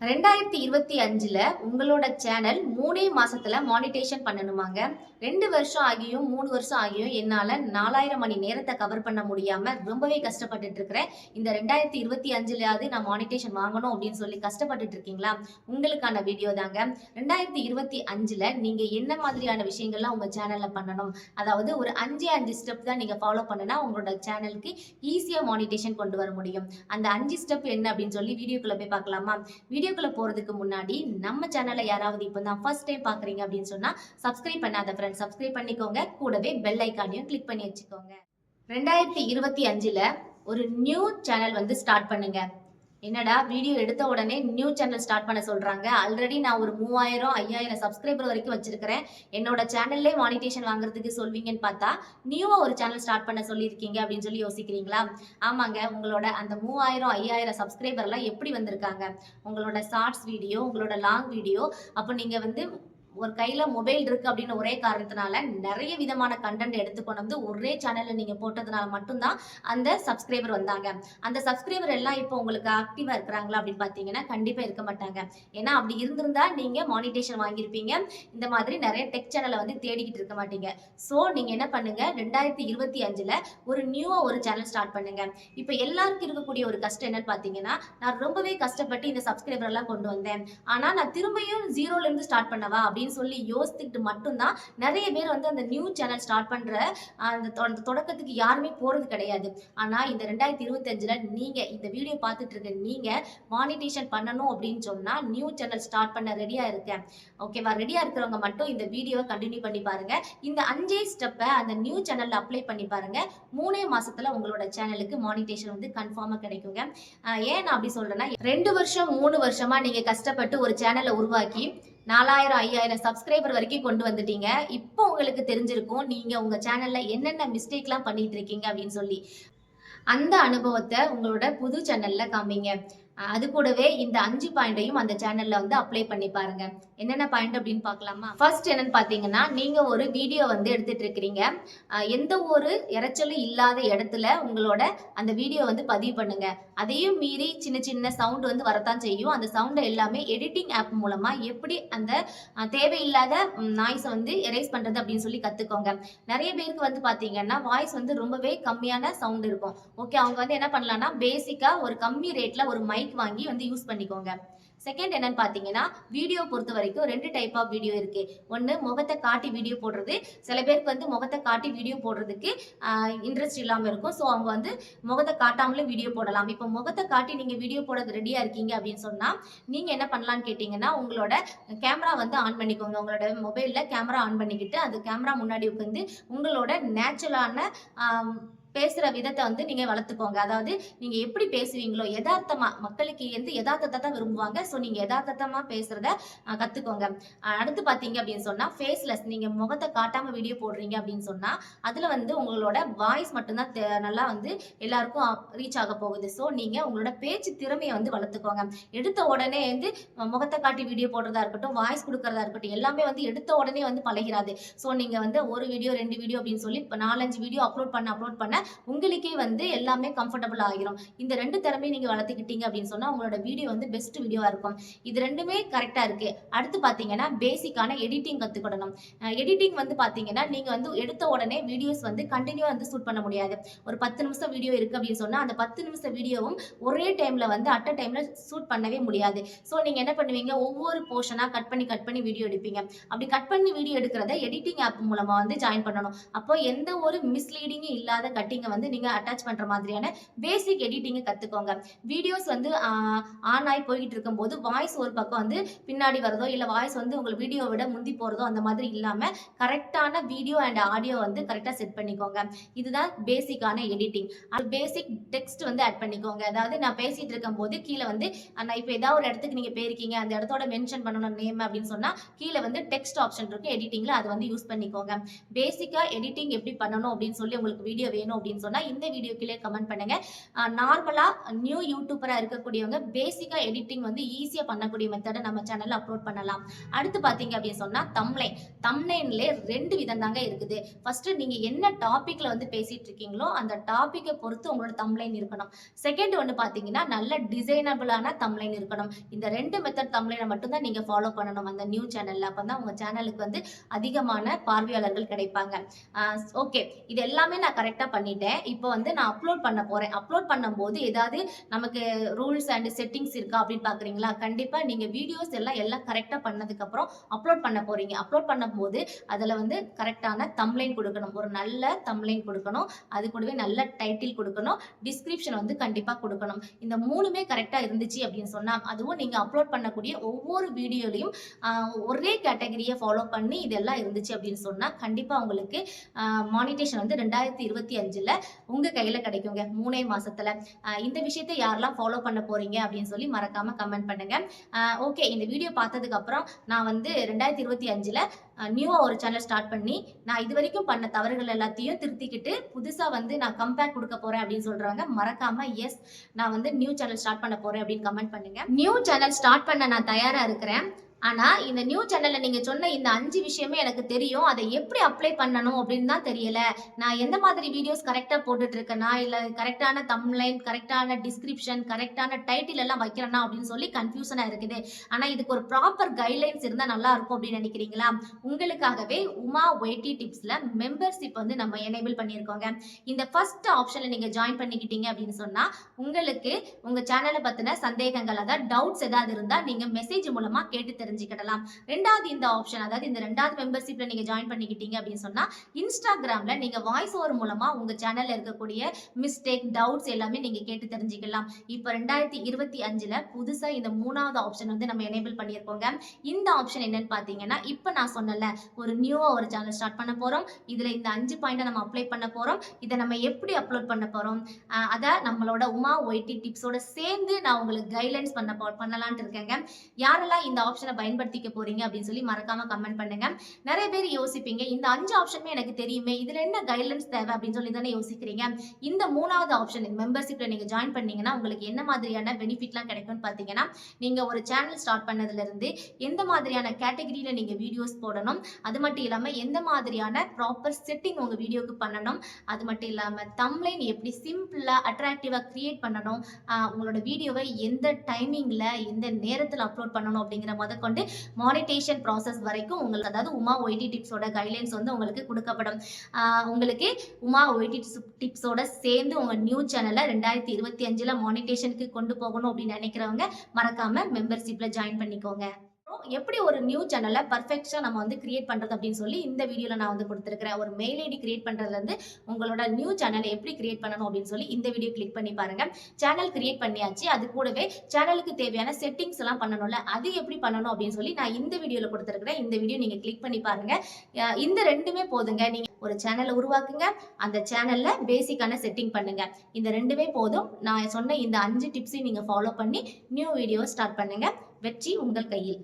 ரெண்டாயிரத்தி இருபத்தி அஞ்சுல உங்களோட சேனல் மூணே மாசத்துல மானிட்டேஷன் பண்ணணுமாங்க? ரெண்டு வருஷம் ஆகியும் மூணு வருஷம் ஆகியும் என்னால நாலாயிரம் மணி நேரத்தை கவர் பண்ண முடியாம ரொம்பவே கஷ்டப்பட்டுட்டு இருக்கிறேன். இந்த ரெண்டாயிரத்தி இருபத்தி அஞ்சுலயாவது நான் மானிட்டேஷன் வாங்கணும் அப்படின்னு சொல்லி கஷ்டப்பட்டுட்டு இருக்கீங்களா? உங்களுக்கான வீடியோ தாங்க. ரெண்டாயிரத்தி இருபத்தி அஞ்சுல நீங்க என்ன மாதிரியான விஷயங்கள்லாம் உங்க சேனல்ல பண்ணணும்? அதாவது ஒரு அஞ்சே அஞ்சு ஸ்டெப் தான் நீங்க ஃபாலோ பண்ணுனா உங்களோட சேனலுக்கு ஈஸியா மானிட்டேஷன் கொண்டு வர முடியும். அந்த அஞ்சு ஸ்டெப் என்ன அப்படின்னு சொல்லி வீடியோக்குள்ள போய் பார்க்கலாமா? வீடியோ வீடியோக்குள்ள போறதுக்கு முன்னாடி நம்ம சேனலை யாராவது இப்போ தான் ஃபர்ஸ்ட் டைம் பாக்குறீங்க அப்படின்னு சொன்னா சப்ஸ்கிரைப் பண்ணாத ஃப்ரெண்ட்ஸ் சப்ஸ்கிரைப் பண்ணிக்கோங்க. கூடவே பெல் ஐக்கானையும் கிளிக் பண்ணி வச்சுக்கோங்க. ரெண்டாயிரத்தி இருபத்தி அஞ்சுல ஒரு நியூ சேனல் வந்து ஸ்டார்ட் பண்ணுங்க. என்னடா வீடியோ எடுத்த உடனே நியூ சேனல் ஸ்டார்ட் பண்ண சொல்றாங்க. ஆல்ரெடி நான் ஒரு மூவாயிரம் ஐயாயிரம் சப்ஸ்கிரைபர் வரைக்கும் வச்சிருக்கிறேன். என்னோட சேனல்லே மானிட்டேஷன் வாங்குறதுக்கு சொல்வீங்கன்னு பார்த்தா நியூவா ஒரு சேனல் ஸ்டார்ட் பண்ண சொல்லியிருக்கீங்க அப்படின்னு சொல்லி யோசிக்கிறீங்களா? ஆமாங்க உங்களோட அந்த மூவாயிரம் ஐயாயிரம் சப்ஸ்கிரைபர்லாம் எப்படி வந்திருக்காங்க? உங்களோட ஷார்ட்ஸ் வீடியோ உங்களோட லாங் வீடியோ அப்போ நீங்கள் வந்து ஒரு கையில் மொபைல் இருக்குது அப்படின்னு ஒரே காரணத்தினால நிறைய விதமான கண்டென்ட் எடுத்து கொண்டு வந்து ஒரே சேனலில் நீங்கள் போட்டதுனால மட்டும்தான் அந்த சப்ஸ்கிரைபர் வந்தாங்க. அந்த சப்ஸ்கிரைபர் எல்லாம் இப்போ உங்களுக்கு ஆக்டிவாக இருக்கிறாங்களா அப்படின்னு பார்த்தீங்கன்னா கண்டிப்பாக இருக்க மாட்டாங்க. ஏன்னா அப்படி இருந்திருந்தா நீங்கள் மானிட்டேஷன் வாங்கியிருப்பீங்க. இந்த மாதிரி நிறைய டெக் சேனலை வந்து தேடிக்கிட்டு இருக்க மாட்டீங்க. ஸோ நீங்கள் என்ன பண்ணுங்க? ரெண்டாயிரத்தி இருபத்தி அஞ்சில் ஒரு நியூவாக ஒரு சேனல் ஸ்டார்ட் பண்ணுங்க. இப்போ எல்லாருக்கும் இருக்கக்கூடிய ஒரு கஷ்டம் என்னன்னு பார்த்தீங்கன்னா நான் ரொம்பவே கஷ்டப்பட்டு இந்த சப்ஸ்கிரைபர் எல்லாம் கொண்டு வந்தேன். ஆனால் நான் திரும்பியும் ஜீரோல இருந்து ஸ்டார்ட் பண்ணவா அப்படின்னு சொல்லி யோசித்துக்கிட்டு மட்டும்தான் நிறைய பேர் வந்து அந்த நியூ சேனல் ஸ்டார்ட் பண்ற அந்த தொடக்கத்துக்கு யாருமே போறது கிடையாது. ஆனா இந்த ரெண்டாயிரத்தி இருபத்தஞ்சுல நீங்க இந்த வீடியோ பார்த்துட்டு இருக்க நீங்க மானிட்டேஷன் பண்ணணும் அப்படின்னு சொன்னால் நியூ சேனல் ஸ்டார்ட் பண்ண ரெடியா இருக்கேன். ஓகேவா ரெடியா இருக்கிறவங்க மட்டும் இந்த வீடியோவை கண்டினியூ பண்ணி பாருங்க. இந்த அஞ்சே ஸ்டெப்பை அந்த நியூ சேனலில் அப்ளை பண்ணி பாருங்க. மூணே மாசத்துல உங்களோட சேனலுக்கு மானிட்டேஷன் வந்து கன்ஃபார்மாக கிடைக்குங்க. ஏன் நான் அப்படி சொல்றேன்னா ரெண்டு வருஷம் மூணு வருஷமா நீங்கள் கஷ்டப்பட்டு ஒரு சேனலை உருவாக்கி நாலாயிரம் ஐயாயிரம் சப்ஸ்கிரைபர் வரைக்கும் கொண்டு வந்துட்டீங்க. இப்போ உங்களுக்கு தெரிஞ்சிருக்கும் நீங்க உங்க சேனல்ல என்னென்ன மிஸ்டேக்லாம் பண்ணிட்டு இருக்கீங்க அப்படின்னு சொல்லி. அந்த அனுபவத்தை உங்களோட புது சேனல்ல காமிங்க. அது கூடவே இந்த அஞ்சு பாயிண்டையும் அந்த சேனல்ல வந்து அப்ளை பண்ணி பாருங்க. என்னென்ன பாயிண்ட் அப்படின்னு பார்க்கலாமா? ஃபர்ஸ்ட் என்னன்னு பார்த்தீங்கன்னா நீங்க ஒரு வீடியோ வந்து எடுத்துட்டு இருக்கிறீங்க. எந்த ஒரு இரைச்சலும் இல்லாத இடத்துல உங்களோட அந்த வீடியோ வந்து பதிவு பண்ணுங்க. அதையும் மீறி சின்ன சின்ன சவுண்ட் வந்து வரத்தான் செய்யும். அந்த சவுண்டை எல்லாமே எடிட்டிங் ஆப் மூலமா எப்படி அந்த தேவையில்லாத நாய்ஸை வந்து எரேஸ் பண்றது அப்படின்னு சொல்லி கத்துக்கோங்க. நிறைய பேருக்கு வந்து பாத்தீங்கன்னா வாய்ஸ் வந்து ரொம்பவே கம்மியான சவுண்ட் இருக்கும். ஓகே அவங்க வந்து என்ன பண்ணலாம்னா பேசிக்கா ஒரு கம்மி ரேட்ல ஒரு மைக் வாங்கி வந்து யூஸ் பண்ணிக்கோங்க. செகண்ட் என்னன்னு பார்த்தீங்கன்னா வீடியோ பொறுத்த வரைக்கும் ரெண்டு டைப் ஆஃப் வீடியோ இருக்கு. ஒன்று முகத்தை காட்டி வீடியோ போடுறது. சில பேருக்கு வந்து முகத்தை காட்டி வீடியோ போடுறதுக்கு இன்ட்ரெஸ்ட் இல்லாமல் இருக்கும். ஸோ அவங்க வந்து முகத்தை காட்டாமலும் வீடியோ போடலாம். இப்போ முகத்தை காட்டி நீங்கள் வீடியோ போட ரெடியாக இருக்கீங்க அப்படின்னு சொன்னால் நீங்கள் என்ன பண்ணலான்னு கேட்டிங்கன்னா உங்களோட கேமரா வந்து ஆன் பண்ணிக்கோங்க. உங்களோட மொபைலில் கேமரா ஆன் பண்ணிக்கிட்டு அந்த கேமரா முன்னாடி உட்காந்து உங்களோட நேச்சுரலான பேசுகிற விதத்தை வந்து நீங்கள் வளர்த்துக்கோங்க. அதாவது நீங்கள் எப்படி பேசுவீங்களோ யதார்த்தமாக மக்களுக்கு வந்து யதார்த்தத்தை தான் விரும்புவாங்க. ஸோ நீங்கள் யதார்த்தமாக பேசுகிறத கற்றுக்கோங்க அடுத்து பார்த்தீங்க அப்படின்னு சொன்னால் ஃபேஸ்லெஸ் நீங்கள் முகத்தை காட்டாமல் வீடியோ போடுறீங்க அப்படின்னு சொன்னால் அதில் வந்து உங்களோட வாய்ஸ் மட்டும்தான் தெ- நல்லா வந்து எல்லாருக்கும் ரீச் ஆக போகுது. ஸோ நீங்கள் உங்களோட பேச்சு திறமையை வந்து வளர்த்துக்கோங்க. எடுத்த உடனே வந்து முகத்தை காட்டி வீடியோ போடுறதா இருக்கட்டும் வாய்ஸ் கொடுக்கறதா இருக்கட்டும் எல்லாமே வந்து எடுத்த உடனே வந்து பழகிறாது. ஸோ நீங்கள் வந்து ஒரு வீடியோ ரெண்டு வீடியோ அப்படின்னு சொல்லி இப்போ நாலஞ்சு வீடியோ அப்லோட் பண்ண அப்லோட் பண்ண உங்களுக்கே வந்து எல்லாமே கம்ஃபர்டபுள் ஆகிரும். இந்த ரெண்டு திறமையும் நீங்கள் வளர்த்துக்கிட்டீங்க அப்படின்னு சொன்னால் உங்களோட வீடியோ வந்து பெஸ்ட் வீடியோவாக இருக்கும். இது ரெண்டுமே கரெக்டாக இருக்கு. அடுத்து பார்த்தீங்கன்னா பேசிக்கான எடிட்டிங் கற்றுக்கிடணும் எடிட்டிங் வந்து பார்த்தீங்கன்னா நீங்கள் வந்து எடுத்த உடனே வீடியோஸ் வந்து கண்டினியூ வந்து ஷூட் பண்ண முடியாது. ஒரு பத்து நிமிஷம் வீடியோ இருக்குது அப்படின்னு சொன்னால் அந்த பத்து நிமிஷம் வீடியோவும் ஒரே டைமில் வந்து அட் அ டைமில் ஷூட் பண்ணவே முடியாது. ஸோ நீங்கள் என்ன பண்ணுவீங்க? ஒவ்வொரு போர்ஷனாக கட் பண்ணி கட் பண்ணி வீடியோ எடுப்பீங்க. அப்படி கட் பண்ணி வீடியோ எடுக்கிறத எடிட்டிங் ஆப் மூலமாக வந்து ஜாயின் பண்ணணும். அப்போ எந்த ஒரு மிஸ்லீடிங்கும் இல்லாத எடிட்டிங்கை வந்து நீங்கள் அட்டாச் பண்ணுற மாதிரியான பேசிக் எடிட்டிங்கை கற்றுக்கோங்க வீடியோஸ் வந்து ஆன் ஆகி போய்கிட்டு இருக்கும்போது வாய்ஸ் ஒரு பக்கம் வந்து பின்னாடி வரதோ இல்லை வாய்ஸ் வந்து உங்கள் வீடியோ விட முந்தி போகிறதோ அந்த மாதிரி இல்லாமல் கரெக்டான வீடியோ அண்ட் ஆடியோ வந்து கரெக்டாக செட் பண்ணிக்கோங்க. இதுதான் பேசிக்கான எடிட்டிங் அது பேசிக் டெக்ஸ்ட் வந்து ஆட் பண்ணிக்கோங்க. அதாவது நான் பேசிகிட்டு இருக்கும்போது கீழே வந்து நான் இப்போ ஏதாவது ஒரு இடத்துக்கு நீங்கள் போயிருக்கீங்க அந்த இடத்தோட மென்ஷன் பண்ணணும் நேம் அப்படின்னு சொன்னால் கீழே வந்து டெக்ஸ்ட் ஆப்ஷன் இருக்குது எடிட்டிங்கில் அதை வந்து யூஸ் பண்ணிக்கோங்க. பேசிக்காக எடிட்டிங் எப்படி பண்ணணும் அப்படின்னு சொல்லி உங்களுக்கு வீடியோ வேணும் அப்படின்னு சொன்னா இந்த வீடியோ கீழே கமெண்ட் பண்ணுங்க நார்மலா நியூ யூடியூபரா இருக்கக்கூடியவங்க பேசிக்கா எடிட்டிங் வந்து ஈஸியா பண்ணக்கூடிய மெத்தடை நம்ம சேனல்ல அப்லோட் பண்ணலாம். அடுத்து பாத்தீங்க அப்படின்னு சொன்னா தம்லைன் தம்லைன்ல ரெண்டு விதம் தாங்க இருக்குது. ஃபர்ஸ்ட் நீங்க என்ன டாபிக்ல வந்து பேசிட்டு இருக்கீங்களோ அந்த டாபிக்கை பொறுத்து உங்களோட தம்லைன் இருக்கணும். செகண்ட் ஒன்று பார்த்தீங்கன்னா நல்ல டிசைனபிளான தம்லைன் இருக்கணும். இந்த ரெண்டு மெத்தட் தம்லைனை மட்டும்தான் நீங்க ஃபாலோ பண்ணணும் அந்த நியூ சேனல்ல அப்போ தான் உங்க சேனலுக்கு வந்து அதிகமான பார்வையாளர்கள் கிடைப்பாங்க. ஓகே இது எல்லாமே நான் கரெக்டாக பண்ணிட்டேன். இப்போ வந்து நான் அப்லோட் பண்ண போறேன். அப்லோட் பண்ணும்போது ஏதாவது நமக்கு ரூல்ஸ் அண்ட் செட்டிங்ஸ் இருக்கா அப்படின்னு பார்க்குறீங்களா கண்டிப்பாக நீங்கள் வீடியோஸ் எல்லாம் எல்லாம் கரெக்டாக பண்ணதுக்கப்புறம் அப்லோட் பண்ண போறீங்க. அப்லோட் பண்ணும்போது அதில் வந்து கரெக்டான தம்லைன் கொடுக்கணும். ஒரு நல்ல தம்லைன் கொடுக்கணும். அது கூடவே நல்ல டைட்டில் கொடுக்கணும். டிஸ்கிரிப்ஷன் வந்து கண்டிப்பாக கொடுக்கணும். இந்த மூணுமே கரெக்டாக இருந்துச்சு அப்படின்னு சொன்னால் அதுவும் நீங்கள் அப்லோட் பண்ணக்கூடிய ஒவ்வொரு வீடியோலையும் ஒரே கேட்டகரியை ஃபாலோ பண்ணி இதெல்லாம் இருந்துச்சு அப்படின்னு சொன்னால் கண்டிப்பாக உங்களுக்கு மானிட்டேஷன் வந்து ரெண்டாயிரத்தி இருபத்தி அஞ்சு அஞ்சில் உங்கள் கையில் கிடைக்குங்க. மூணே மாசத்துல. இந்த விஷயத்தை யாரெல்லாம் ஃபாலோ பண்ண போறீங்க அப்படின்னு சொல்லி மறக்காம கமெண்ட் பண்ணுங்க. ஓகே இந்த வீடியோ பார்த்ததுக்கு அப்புறம் நான் வந்து ரெண்டாயிரத்தி இருபத்தி அஞ்சுல நியூவா ஒரு சேனல் ஸ்டார்ட் பண்ணி நான் இது வரைக்கும் பண்ண தவறுகள் எல்லாத்தையும் திருத்திக்கிட்டு புதுசா வந்து நான் கம்பேக் கொடுக்க போறேன் அப்படின்னு சொல்றாங்க மறக்காம எஸ் நான் வந்து நியூ சேனல் ஸ்டார்ட் பண்ண போறேன் அப்படின்னு கமெண்ட் பண்ணுங்க. நியூ சேனல் ஸ்டார்ட் பண்ண நான் தயாரா இருக்கிறேன். ஆனா இந்த நியூ சேனல்ல நீங்க சொன்ன இந்த அஞ்சு விஷயமே எனக்கு தெரியும். அதை எப்படி அப்ளை பண்ணணும் அப்படின்னு தான் தெரியல. நான் எந்த மாதிரி வீடியோஸ் கரெக்டா போட்டுட்டு இருக்கேனா இல்ல கரெக்டான தம்லைன் கரெக்டான டிஸ்கிரிப்ஷன் கரெக்டான டைட்டில் எல்லாம் வைக்கிறேனா? அப்படின்னு சொல்லி கன்ஃபியூஷனா இருக்குது. ஆனா இதுக்கு ஒரு ப்ராப்பர் கைட்லைன்ஸ் இருந்தா நல்லா இருக்கும் அப்படின்னு நினைக்கிறீங்களா? உங்களுக்காகவே உமா ஒய்டி டிப்ஸ்ல மெம்பர்ஷிப் வந்து நம்ம எனேபிள் பண்ணியிருக்கோங்க. இந்த ஃபர்ஸ்ட் ஆப்ஷன்ல நீங்க ஜாயின் பண்ணிக்கிட்டீங்க அப்படின்னு சொன்னா உங்களுக்கு உங்க சேனலை பத்தின சந்தேகங்கள் அதாவது டவுட்ஸ் ஏதாவது இருந்தா நீங்க மெசேஜ் மூலமா கேட்டு தெரிஞ்சுக்கிடலாம். ரெண்டாவது இந்த ஆப்ஷன் அதாவது இந்த ரெண்டாவது மெம்பர்ஷிப்ல நீங்க ஜாயின் பண்ணிக்கிட்டீங்க அப்படின்னு சொன்னா இன்ஸ்டாகிராம்ல நீங்க வாய்ஸ் ஓவர் மூலமா உங்க சேனல்ல இருக்கக்கூடிய மிஸ்டேக் டவுட்ஸ் எல்லாமே நீங்க கேட்டு தெரிஞ்சுக்கலாம் இப்போ ரெண்டாயிரத்தி இருபத்தி அஞ்சுல புதுசா இந்த மூணாவது ஆப்ஷன் வந்து நம்ம எனேபிள் பண்ணியிருக்கோங்க. இந்த ஆப்ஷன் என்னன்னு பாத்தீங்கன்னா இப்போ நான் சொன்னல ஒரு நியூவா ஒரு சேனல் ஸ்டார்ட் பண்ண போறோம். இதுல இந்த அஞ்சு பாயிண்டை நம்ம அப்ளை பண்ண போறோம். இதை நம்ம எப்படி அப்லோட் பண்ண போறோம்? அதை அத நம்மளோட உமா ஒய்டி டிப்ஸோட சேர்ந்து நான் உங்களுக்கு கைட்லைன்ஸ் பண்ண பண்ணலான்ட்டு பண்ணலாம்னு இருக்கேங்க. யாரெல்லாம் இந்த ஆப்ஷனை பயன்படுத்திக்க போறீங்க அப்படின்னு சொல்லி மறக்காம கமெண்ட் பண்ணுங்க. நிறைய பேர் யோசிப்பீங்க இந்த அஞ்சு ஆப்ஷனுமே எனக்கு தெரியுமே இதுல என்ன கைட்லைன்ஸ் தேவை அப்படின்னு சொல்லி தானே யோசிக்கிறீங்க. இந்த மூணாவது ஆப்ஷன் மெம்பர்ஷிப்ல நீங்க ஜாயின் பண்ணீங்கன்னா உங்களுக்கு என்ன மாதிரியான பெனிஃபிட்லாம் கிடைக்கும்னு பாத்தீங்கன்னா நீங்க ஒரு சேனல் ஸ்டார்ட் பண்ணதுல இருந்து எந்த மாதிரியான கேட்டகரியில நீங்க வீடியோஸ் போடணும் அது மட்டும் இல்லாம எந்த மாதிரியான ப்ராப்பர் செட்டிங் உங்க வீடியோக்கு பண்ணணும் அது மட்டும் இல்லாம தம்லைன் எப்படி சிம்பிளா அட்ராக்டிவா கிரியேட் பண்ணணும் உங்களோட வீடியோவை எந்த டைமிங்ல எந்த நேரத்தில் அப்லோட் பண்ணணும் அப்படிங்கிற முதற்கொண்டு மானிட்டேஷன் ப்ராசஸ் வரைக்கும் உங்களுக்கு அதாவது உமா ஒய்டி டிப்ஸோட கைட்லைன்ஸ் வந்து உங்களுக்கு கொடுக்கப்படும். உங்களுக்கு உமா ஒய்டி டிப்ஸோட சேர்ந்து உங்கள் நியூ சேனலை ரெண்டாயிரத்தி இருபத்தி அஞ்சில் மானிட்டேஷனுக்கு கொண்டு போகணும் அப்படின்னு நினைக்கிறவங்க மறக்காம மெம்பர்ஷிப்பில் ஜாயின் பண்ணிக்கோங்க. எப்படி ஒரு நியூ சேனலை பர்ஃபெக்ஷா நம்ம வந்து கிரியேட் பண்றது அப்படின்னு சொல்லி இந்த வீடியோல நான் வந்து கொடுத்துருக்கிறேன். ஒரு மெயில் ஐடி கிரியேட் பண்றதுல இருந்து உங்களோட நியூ சேனலை எப்படி கிரியேட் பண்ணணும் அப்படின்னு சொல்லி இந்த வீடியோ கிளிக் பண்ணி பாருங்க. சேனல் கிரியேட் பண்ணியாச்சு. அது கூடவே சேனலுக்கு தேவையான செட்டிங்ஸ் எல்லாம் பண்ணணும்ல அது எப்படி பண்ணணும் அப்படின்னு சொல்லி நான் இந்த வீடியோல கொடுத்துருக்கிறேன். இந்த வீடியோ நீங்க கிளிக் பண்ணி பாருங்க. இந்த ரெண்டுமே போதுங்க. நீங்க ஒரு சேனலை உருவாக்குங்க. அந்த சேனல்ல பேசிக்கான செட்டிங் பண்ணுங்க. இந்த ரெண்டுமே போதும். நான் சொன்ன இந்த அஞ்சு டிப்ஸையும் நீங்க ஃபாலோ பண்ணி நியூ வீடியோ ஸ்டார்ட் பண்ணுங்க. வெற்றி உங்கள் கையில்.